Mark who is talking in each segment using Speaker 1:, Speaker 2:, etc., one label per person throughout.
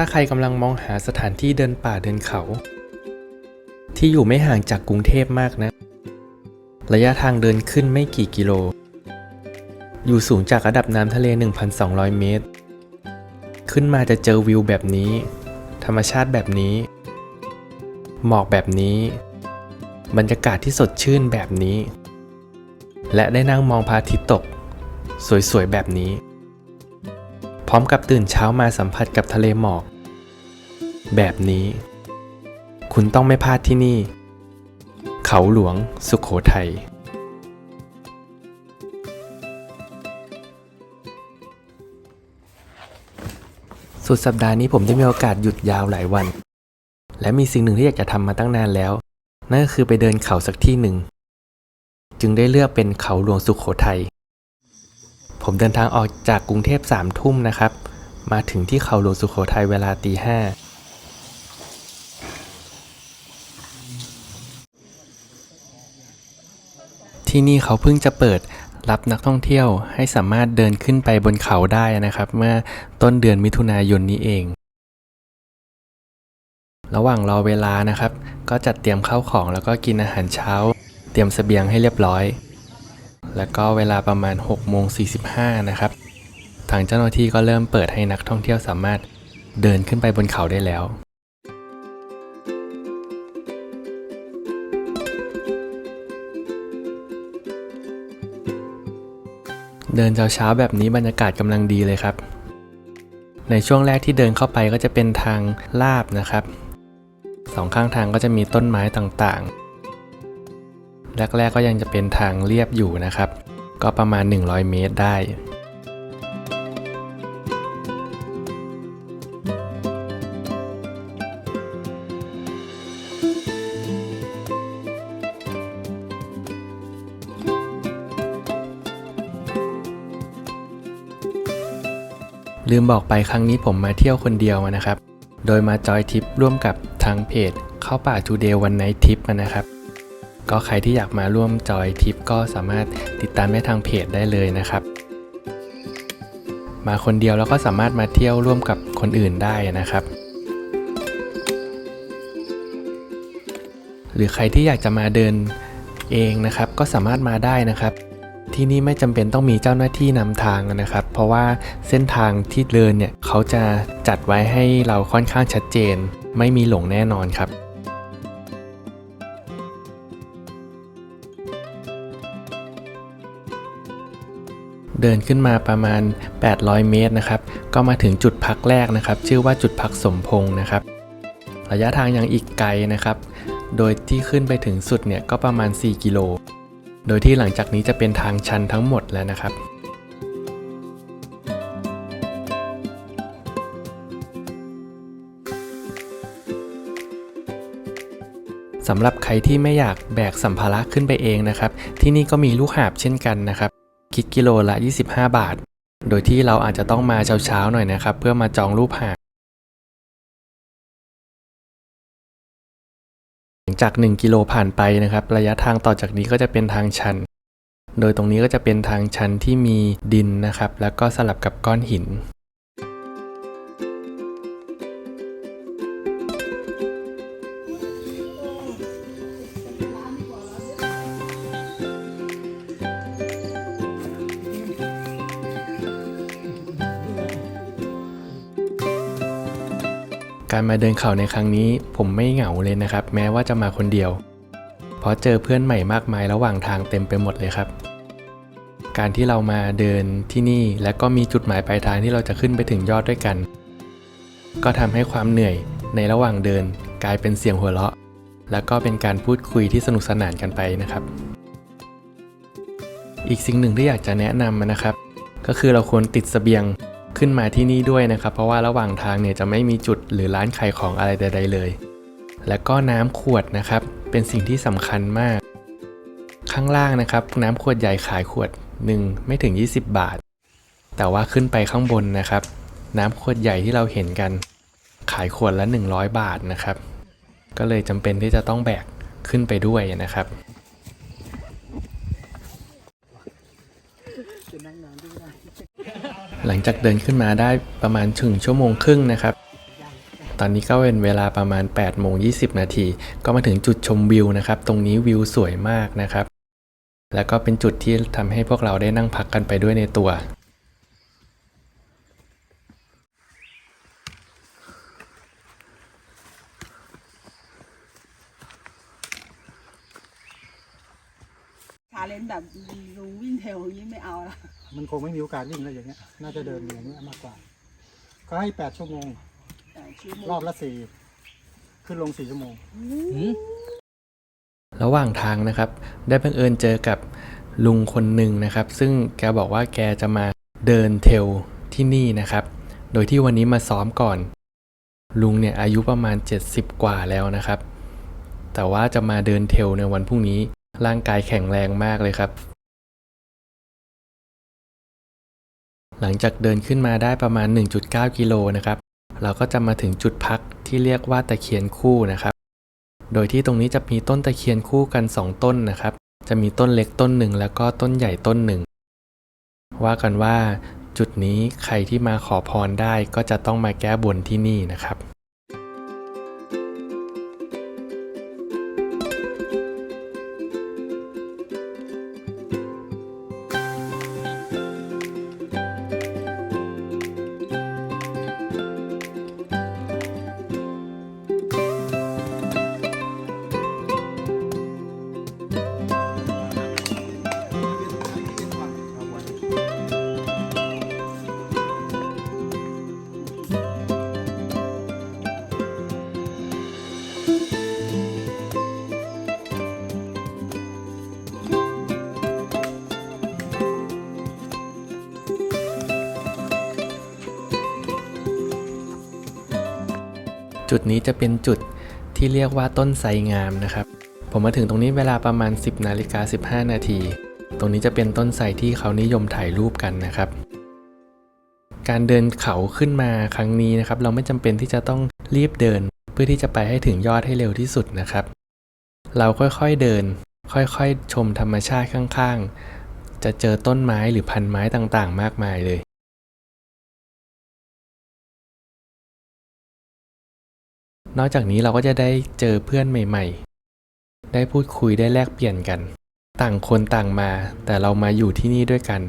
Speaker 1: ถ้าใครกำลังมองหาสถานที่เดินป่าเดินเขา ที่อยู่ไม่ห่างจากกรุงเทพมากนะ ระยะทางเดินขึ้นไม่กี่กิโล อยู่สูงจากระดับน้ำทะเล 1,200 เมตร ขึ้นมาจะเจอวิวแบบนี้ ธรรมชาติแบบนี้ หมอกแบบนี้ บรรยากาศที่สดชื่นแบบนี้ และได้นั่งมองพระอาทิตย์ตก สวยๆแบบนี้ พร้อมกับตื่นเช้ามาสัมผัสกับทะเลหมอก แบบนี้ คุณต้องไม่พลาดที่นี่ เขาหลวงสุขโขทัยสุดสัปดาห์นี้ผมได้มีโอกาสหยุดยาวหลายวัน และมีสิ่งหนึ่งที่อยากจะทำมาตั้งนานแล้ว นั่นก็คือไปเดินเขาสักที่หนึ่ง จึงได้เลือกเป็นเขาหลวงสุขโขทัย ผมเดินทางออกจากกรุงเทพสามทุ่มนะครับ มาถึงที่เขาหลวงสุขโขทัยเวลาตีห้าที่นี่เขาเพิ่งจะเปิดรับนักท่องเที่ยวให้สามารถเดินขึ้นไปบนเขาได้นะครับ เมื่อต้นเดือนมิถุนายนนี้เอง ระหว่างรอเวลานะครับ ก็จัดเตรียมข้าวของแล้วก็กินอาหารเช้า เตรียมเสบียงให้เรียบร้อย แล้วก็เวลาประมาณ6โมง45นะครับ ทางเจ้าหน้าที่ก็เริ่มเปิดให้นักท่องเที่ยวสามารถเดินขึ้นไปบนเขาได้แล้วเดินเช้าๆแบบนี้บรรยากาศกำลังดีเลยครับ ในช่วงแรกที่เดินเข้าไปก็จะเป็นทางลาบนะครับ สองข้างทางก็จะมีต้นไม้ต่างๆ แรกๆก็ยังจะเป็นทางเรียบอยู่นะครับ ก็ประมาณ 100 เมตรได้ลืมบอกไปครั้งนี้ผมมาเที่ยวคนเดียวนะครับ โดยมาจอยทริปร่วมกับทางเพจ เข้าป่า Today One Night Trip นะครับ ก็ใครที่อยากมาร่วมจอยทริปก็สามารถติดตามได้ทางเพจได้เลยนะครับ มาคนเดียวแล้วก็สามารถมาเที่ยวร่วมกับคนอื่นได้นะครับ หรือใครที่อยากจะมาเดินเองนะครับก็สามารถมาได้นะครับ ที่นี่ไม่จำเป็นต้องมีเจ้าหน้าที่นำทางนะครับ เพราะว่าเส้นทางที่เดินเนี่ยเขาจะจัดไว้ให้เราค่อนข้างชัดเจน ไม่มีหลงแน่นอนครับ เดินขึ้นมาประมาณ 800 เมตรนะครับ ก็มาถึงจุดพักแรกนะครับ ชื่อว่าจุดพักสมพงษ์นะครับ ระยะทางยังอีกไกลนะครับ โดยที่ขึ้นไปถึงสุดเนี่ยก็ประมาณ 4 กิโล โดยที่หลังจากนี้จะเป็นทางชันทั้งหมดแล้วนะครับสำหรับใครที่ไม่อยากแบกสัมภาระขึ้นไปเองนะครับ ที่นี่ก็มีลูกหาบเช่นกันนะครับ คิดกิโลละ 25 บาท โดยที่เราอาจจะต้องมาเช้าๆหน่อยนะครับ เพื่อมาจองรูปหาบหลังจาก 1 กิโลผ่านไปนะครับ ระยะทางต่อจากนี้ก็จะเป็นทางชัน โดยตรงนี้ก็จะเป็นทางชันที่มีดินนะครับ แล้วก็สลับกับก้อนหิน การมาเดินเขาในครั้งนี้ผมไม่เหงาเลยนะครับ แม้ว่าจะมาคนเดียว เพราะเจอเพื่อนใหม่มากมายระหว่างทางเต็มไปหมดเลยครับ การที่เรามาเดินที่นี่และก็มีจุดหมายปลายทางที่เราจะขึ้นไปถึงยอดด้วยกัน ก็ทำให้ความเหนื่อยในระหว่างเดินกลายเป็นเสียงหัวเราะ แล้วก็เป็นการพูดคุยที่สนุกสนานกันไปนะครับ อีกสิ่งหนึ่งที่อยากจะแนะนำนะครับ ก็คือเราควรติดสเสบียง ขึ้นมาที่นี่ด้วยนะครับ เพราะว่าระหว่างทางเนี่ยจะไม่มีจุดหรือร้านขายของอะไรใด ๆ เลย แล้วก็น้ำขวดนะครับ เป็นสิ่งที่สำคัญมาก ข้างล่างนะครับ น้ำขวดใหญ่ขายขวดหนึ่งไม่ถึง 20 บาท แต่ว่าขึ้นไปข้างบนนะครับ น้ำขวดใหญ่ที่เราเห็นกัน ขายขวดละ 100 บาทนะครับ ก็เลยจำเป็นที่จะต้องแบกขึ้นไปด้วยนะครับ หลังจากเดินขึ้นมาได้ประมาณถึงชั่วโมงครึ่งนะครับ ตอนนี้ก็เป็นเวลาประมาณ8โมง20 นาที ก็มาถึงจุดชมวิวนะครับ ตรงนี้วิวสวยมากนะครับ แล้วก็เป็นจุดที่ทำให้พวกเราได้นั่งพักกันไปด้วยในตัว
Speaker 2: ชาเลนแบบลุงวิ่งเทลอย่างนี้ ม่เอาละ
Speaker 3: มันคงไม่มีโอกาสวิ่งแล้วอย่างเงี้ย น่าจะเดินอย่างเงี้ยมากกว่า ก็ให้แปดชั่วโมง
Speaker 2: แต่ชั่วโมง
Speaker 3: รอบละสี่ขึ้นลงสี่ชั่วโมง
Speaker 1: ระหว่างทางนะครับ ได้บังเอิญเจอกับลุงคนหนึ่งนะครับ ซึ่งแกบอกว่าแกจะมาเดินเทรลที่นี่นะครับ โดยที่วันนี้มาซ้อมก่อน ลุงเนี่ยอายุประมาณ 70 กว่าแล้วนะครับ แต่ว่าจะมาเดินเทรลในวันพรุ่งนี้ร่างกายแข็งแรงมากเลยครับ หลังจากเดินขึ้นมาได้ประมาณ 1.9 กิโลนะครับ เราก็จะมาถึงจุดพักที่เรียกว่าตะเคียนคู่นะครับ โดยที่ตรงนี้จะมีต้นตะเคียนคู่กัน 2 ต้นนะครับ จะมีต้นเล็กต้นหนึ่งแล้วก็ต้นใหญ่ต้นหนึ่ง ว่ากันว่าจุดนี้ใครที่มาขอพรได้ก็จะต้องมาแก้บนที่นี่นะครับ จุดนี้จะเป็นจุดที่เรียกว่าต้นไทรงามนะครับ ผมมาถึงตรงนี้เวลาประมาณ 10นาฬิกา15 นาที ตรงนี้จะเป็นต้นไทรที่เขานิยมถ่ายรูปกันนะครับ การเดินเขาขึ้นมาครั้งนี้นะครับ เราไม่จำเป็นที่จะต้องรีบเดิน เพื่อที่จะไปให้ถึงยอดให้เร็วที่สุดนะครับ เราค่อยๆเดิน ค่อยๆชมธรรมชาติข้างๆ จะเจอต้นไม้หรือพันไม้ต่างๆ มากมายเลย นอกจากนี้เราก็จะได้เจอเพื่อนใหม่ ๆ ได้พูดคุยได้แลกเปลี่ยนกัน ต่างคนต่างมา แต่เรามาอยู่ที่นี่ด้วยกัน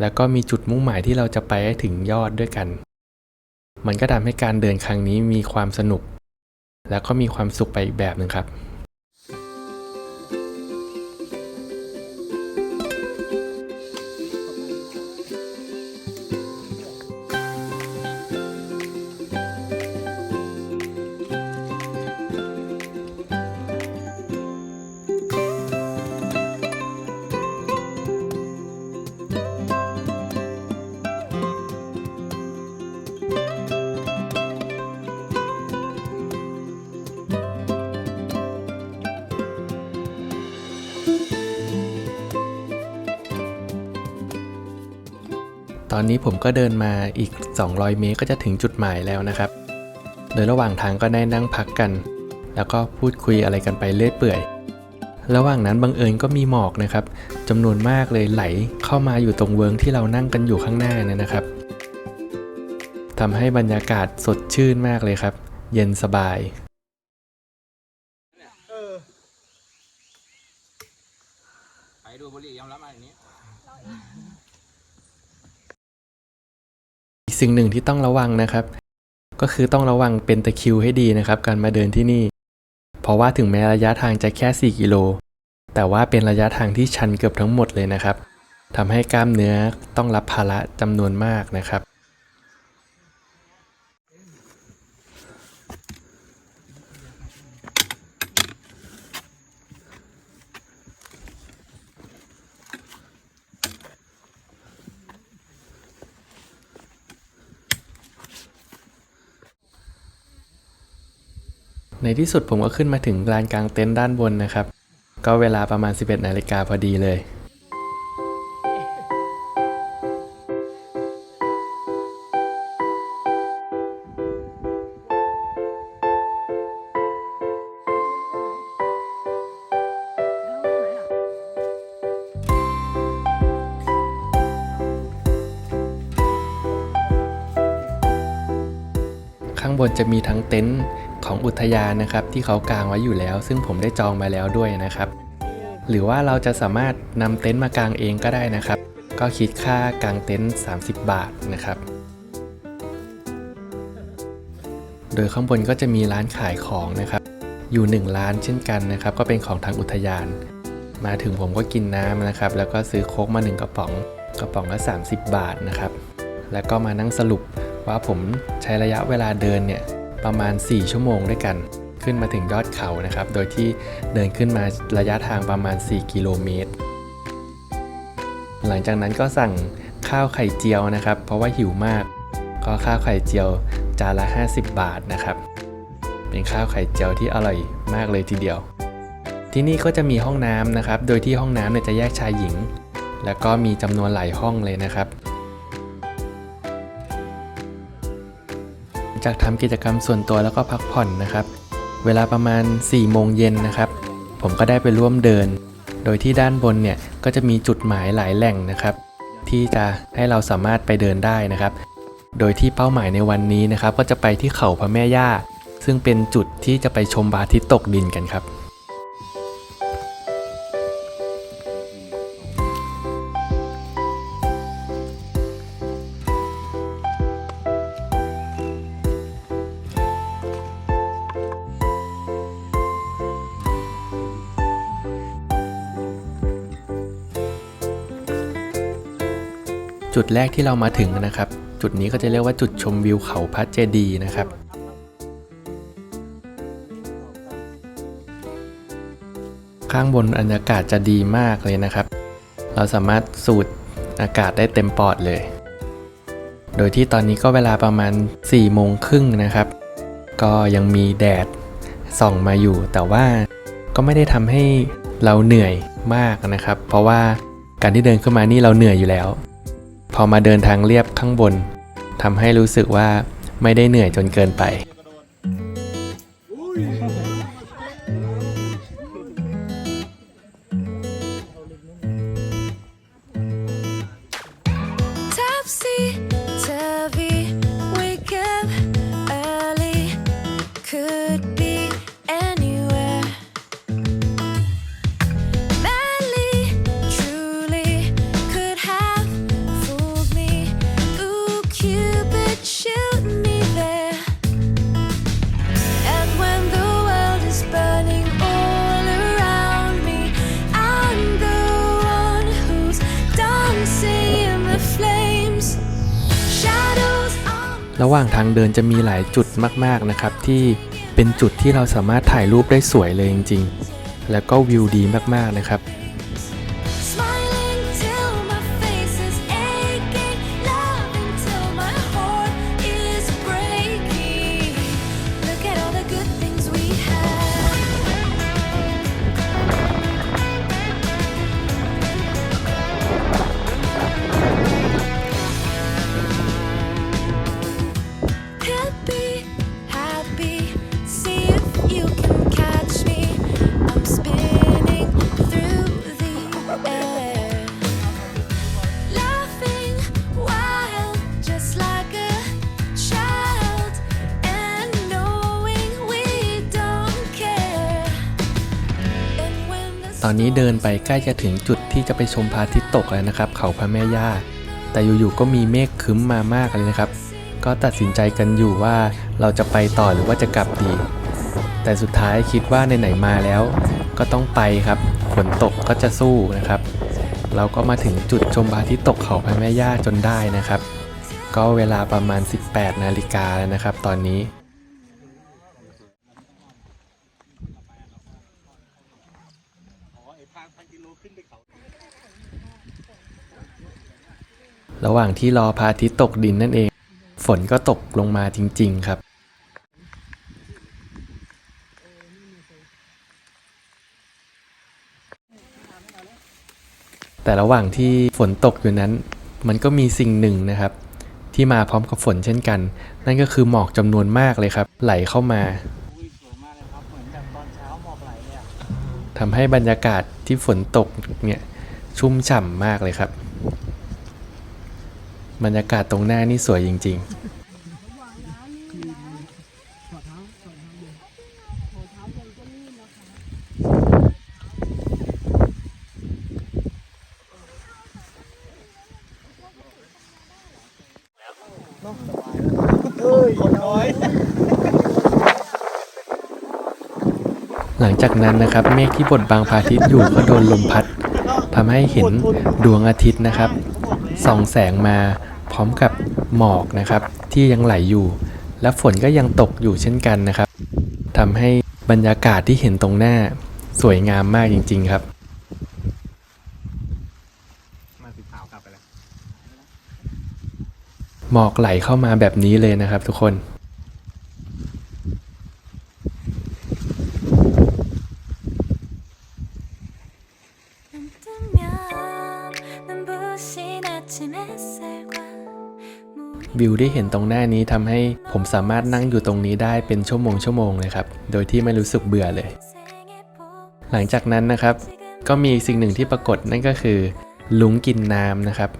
Speaker 1: แล้วก็มีจุดมุ่งหมายที่เราจะไปให้ถึงยอดด้วยกัน มันก็ทำให้การเดินครั้งนี้มีความสนุก แล้วก็มีความสุขไปอีกแบบหนึ่งครับ อนนี้ผมก็เดินมาอีก 200 เมตรก็จะถึงจุดหมายแล้วนะครับ โดยระหว่างทางก็ได้นั่งพักกัน แล้วก็พูดคุยอะไรกันไปเรื่อยเปื่อย ระหว่างนั้นบังเอิญก็มีหมอกนะครับจำนวนมากเลยไหลเข้ามาอยู่ตรงเวิงที่เรานั่งกันอยู่ข้างหน้าเนี่ยนะครับทำให้บรรยากาศสดชื่นมากเลยครับ เย็นสบาย
Speaker 4: ไปดูบุหรี่ยอมรับมาอย่างนี้
Speaker 1: สิ่งหนึ่งที่ต้องระวังนะครับ ก็คือต้องระวังเป็นตะคิวให้ดีนะครับ การมาเดินที่นี่ เพราะว่าถึงแม้ระยะทางจะแค่ 4 กิโล แต่ว่าเป็นระยะทางที่ชันเกือบทั้งหมดเลยนะครับทำให้กล้ามเนื้อต้องรับภาระจำนวนมากนะครับ ในที่สุดผมก็ขึ้นมาถึงลานกลางเต็นท์ด้านบนนะครับ ก็เวลาประมาณ 11นาฬิกาพอดีเลยข้างบนจะมีทั้งเต็นท์ ของอุทยานนะครับ ที่เขากางไว้อยู่แล้ว ซึ่งผมได้จองมาแล้วด้วยนะครับ หรือว่าเราจะสามารถนำเต็นท์มากางเองก็ได้นะครับ ก็คิดค่ากางเต็นท์30 บาทนะครับ โดยข้างบนก็จะมีร้านขายของนะครับ อยู่ 1 ร้านเช่นกันนะครับ ก็เป็นของทางอุทยาน มาถึงผมก็กินน้ำนะครับ แล้วก็ซื้อโค้กมา 1 กระป๋อง กระป๋องละ 30 บาทนะครับ แล้วก็มานั่งสรุปว่าผมใช้ระยะเวลาเดินเนี่ย ประมาณ 4 ชั่วโมงด้วยกันขึ้นมาถึงยอดเขานะครับ โดยที่เดินขึ้นมาระยะทางประมาณ 4 กิโลเมตร หลังจากนั้นก็สั่งข้าวไข่เจียวนะครับ เพราะว่าหิวมาก ก็ข้าวไข่เจียวจานละ 50 บาทนะครับ เป็นข้าวไข่เจียวที่อร่อยมากเลยทีเดียว ที่นี่ก็จะมีห้องน้ำนะครับ โดยที่ห้องน้ำเนี่ยจะแยกชายหญิง แล้วก็มีจำนวนหลายห้องเลยนะครับ จากทำกิจกรรมส่วนตัวแล้วก็พักผ่อนนะครับ เวลาประมาณ4โมงเย็นนะครับ ผมก็ได้ไปร่วมเดิน โดยที่ด้านบนเนี่ยก็จะมีจุดหมายหลายแหล่งนะครับ ที่จะให้เราสามารถไปเดินได้นะครับ โดยที่เป้าหมายในวันนี้นะครับ ก็จะไปที่เขาพระแม่ย่า ซึ่งเป็นจุดที่จะไปชมบาทิตตกดินกันครับ จุดแรกที่เรามาถึงนะครับ จุดนี้ก็จะเรียกว่าจุดชมวิวเขาพระเจดีนะครับข้างบนบรรยากาศจะดีมากเลยนะครับ เราสามารถสูดอากาศได้เต็มปอดเลย โดยที่ตอนนี้ก็เวลาประมาณ4โมงครึ่งนะครับ ก็ยังมีแดดส่องมาอยู่ แต่ว่าก็ไม่ได้ทำให้เราเหนื่อยมากนะครับ เพราะว่าการที่เดินขึ้นมานี่เราเหนื่อยอยู่แล้ว พอมาเดินทางเรียบข้างบนทำให้รู้สึกว่าไม่ได้เหนื่อยจนเกินไป ระหว่างทางเดินจะมีหลายจุดมากๆนะครับ ที่เป็นจุดที่เราสามารถถ่ายรูปได้สวยเลยจริง ๆ แล้วก็วิวดีมากๆนะครับ นี้เดินไปใกล้จะถึงจุดที่จะไปชมพระอาทิตย์ตกแล้วนะครับ เขาพระแม่ย่า แต่อยู่ๆก็มีเมฆคึ้มมามากเลยนะครับ ก็ตัดสินใจกันอยู่ว่าเราจะไปต่อหรือว่าจะกลับดี แต่สุดท้ายคิดว่าไหนๆมาแล้ว ก็ต้องไปครับฝนตกก็จะสู้นะครับ เราก็มาถึงจุดชมพระอาทิตย์ตกเขาพระแม่ย่าจนได้นะครับ ก็เวลาประมาณ 18 นาฬิกาแล้วนะครับ ตอนนี้ ระหว่างที่รอพระอาทิตย์ตกดินนั่นเอง ฝนก็ตกลงมาจริง ๆ ครับ แต่ระหว่างที่ฝนตกอยู่นั้น มันก็มีสิ่งหนึ่งนะครับ ที่มาพร้อมกับฝนเช่นกัน นั่นก็คือหมอกจำนวนมากเลยครับ ไหลเข้ามาทำให้บรรยากาศที่ฝนตกเนี่ยชุ่มฉ่ำมากเลยครับ บรรยากาศตรงหน้านี่สวยจริง ๆหลังจากนั้นนะครับเมฆที่บดบังพระอาทิตย์อยู่ก็โดนลมพัดทำให้เห็นดวงอาทิตย์นะครับส่องแสงมา ร้อมกับหมอกนะครับ ที่ยังไหลอยู่ และฝนก็ยังตกอยู่เช่นกันนะครับทำให้บรรยากาศที่เห็นตรงหน้าสวยงามมากจริง ๆครับ
Speaker 4: มาสีขาวกลับไปแล้ว
Speaker 1: หมอกไหลเข้ามาแบบนี้เลยนะครับทุกคน วิวที่เห็นตรงหน้านี้ทำให้ผมสามารถนั่งอยู่ตรงนี้ได้เป็นชั่วโมงชั่วโมงเลยครับ โดยที่ไม่รู้สึกเบื่อเลย หลังจากนั้นนะครับ ก็มีสิ่งหนึ่งที่ปรากฏนั่นก็คือลุงกินน้ำนะครับ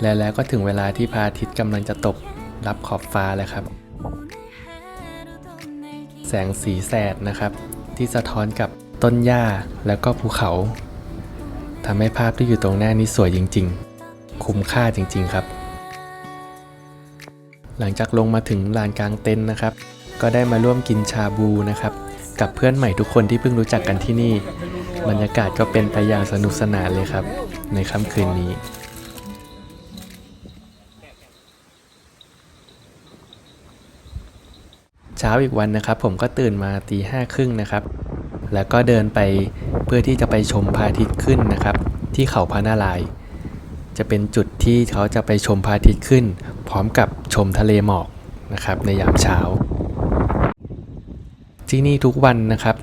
Speaker 1: และแล้วก็ถึงเวลาที่พระอาทิตย์กำลังจะตกรับขอบฟ้าเลยครับ แสงสีแสดนะครับ ที่สะท้อนกับต้นหญ้าแล้วก็ภูเขา ทำให้ภาพที่อยู่ตรงหน้านี้สวยจริง ๆ คุ้มค่าจริง ๆ ครับ หลังจากลงมาถึงลานกลางเต็นท์นะครับ ก็ได้มาร่วมกินชาบูนะครับ กับเพื่อนใหม่ทุกคนที่เพิ่งรู้จักกันที่นี่ บรรยากาศก็เป็นไปอย่างสนุกสนานเลยครับ ในค่ำคืนนี้เช้าอีกวันนะครับผมก็ตื่นมาตีห้าครึ่งนะครับ แล้วก็เดินไปเพื่อที่จะไปชมพระอาทิตย์ขึ้นนะครับ ที่เขาพระนาราย จะเป็นจุดที่เขาจะไปชมพระอาทิตย์ขึ้น พร้อมกับชมทะเลหมอกนะครับในยามเช้า ที่นี่ทุกวันนะครับ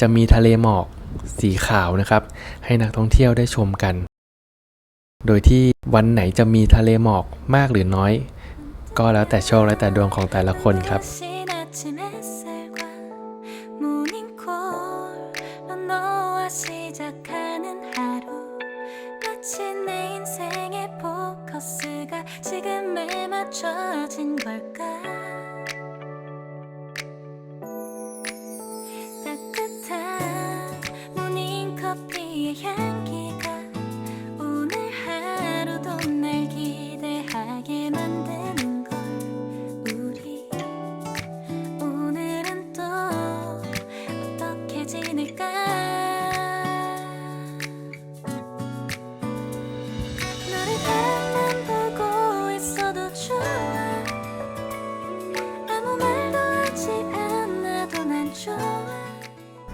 Speaker 1: จะมีทะเลหมอกสีขาวนะครับ ให้นักท่องเที่ยวได้ชมกัน โดยที่วันไหนจะมีทะเลหมอกมากหรือน้อย ก็แล้วแต่โชคและแต่ดวงของแต่ละคนครับ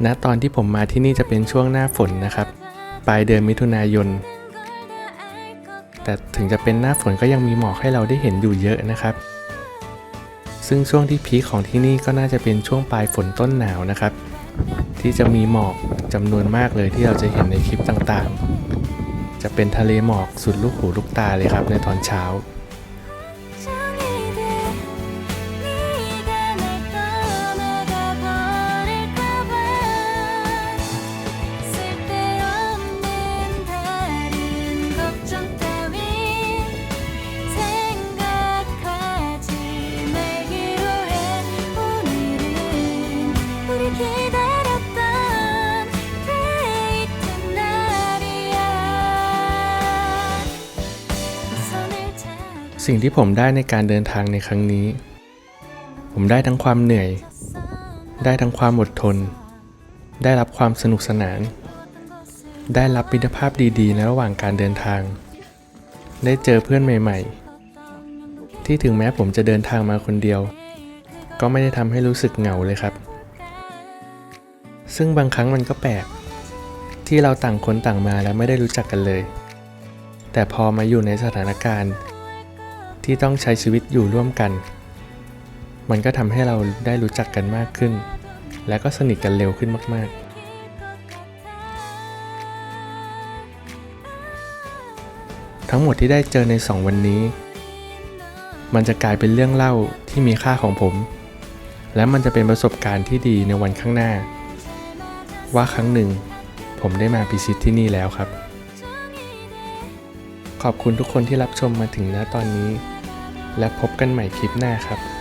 Speaker 1: ณตอนที่ผมมาที่นี่จะเป็นช่วงหน้าฝนนะครับ ปลายเดือนมิถุนายน แต่ถึงจะเป็นหน้าฝนก็ยังมีหมอกให้เราได้เห็นอยู่เยอะนะครับ ซึ่งช่วงที่พีคของที่นี่ก็น่าจะเป็นช่วงปลายฝนต้นหนาวนะครับ ที่จะมีหมอกจำนวนมากเลยที่เราจะเห็นในคลิปต่างๆ จะเป็นทะเลหมอกสุดลูกหูลูกตาเลยครับในตอนเช้า สิ่งที่ผมได้ในการเดินทางในครั้งนี้ ผมได้ทั้งความเหนื่อย ได้ทั้งความอดทน ได้รับความสนุกสนาน ได้รับมิตรภาพดีๆในระหว่างการเดินทาง ได้เจอเพื่อนใหม่ ๆ ที่ถึงแม้ผมจะเดินทางมาคนเดียว ก็ไม่ได้ทำให้รู้สึกเหงาเลยครับ ซึ่งบางครั้งมันก็แปลกที่เราต่างคนต่างมาและไม่ได้รู้จักกันเลย แต่พอมาอยู่ในสถานการณ์ ที่ต้องใช้ชีวิตอยู่ร่วมกัน มันก็ทำให้เราได้รู้จักกันมากขึ้น และก็สนิทกันเร็วขึ้นมาก ๆทั้งหมดที่ได้เจอในสองวันนี้ มันจะกลายเป็นเรื่องเล่าที่มีค่าของผม และมันจะเป็นประสบการณ์ที่ดีในวันข้างหน้า ว่าครั้งหนึ่ง ผมได้มาพิชิตที่นี่แล้วครับ ขอบคุณทุกคนที่รับชมมาถึงณตอนนี้ และพบกันใหม่คลิปหน้าครับ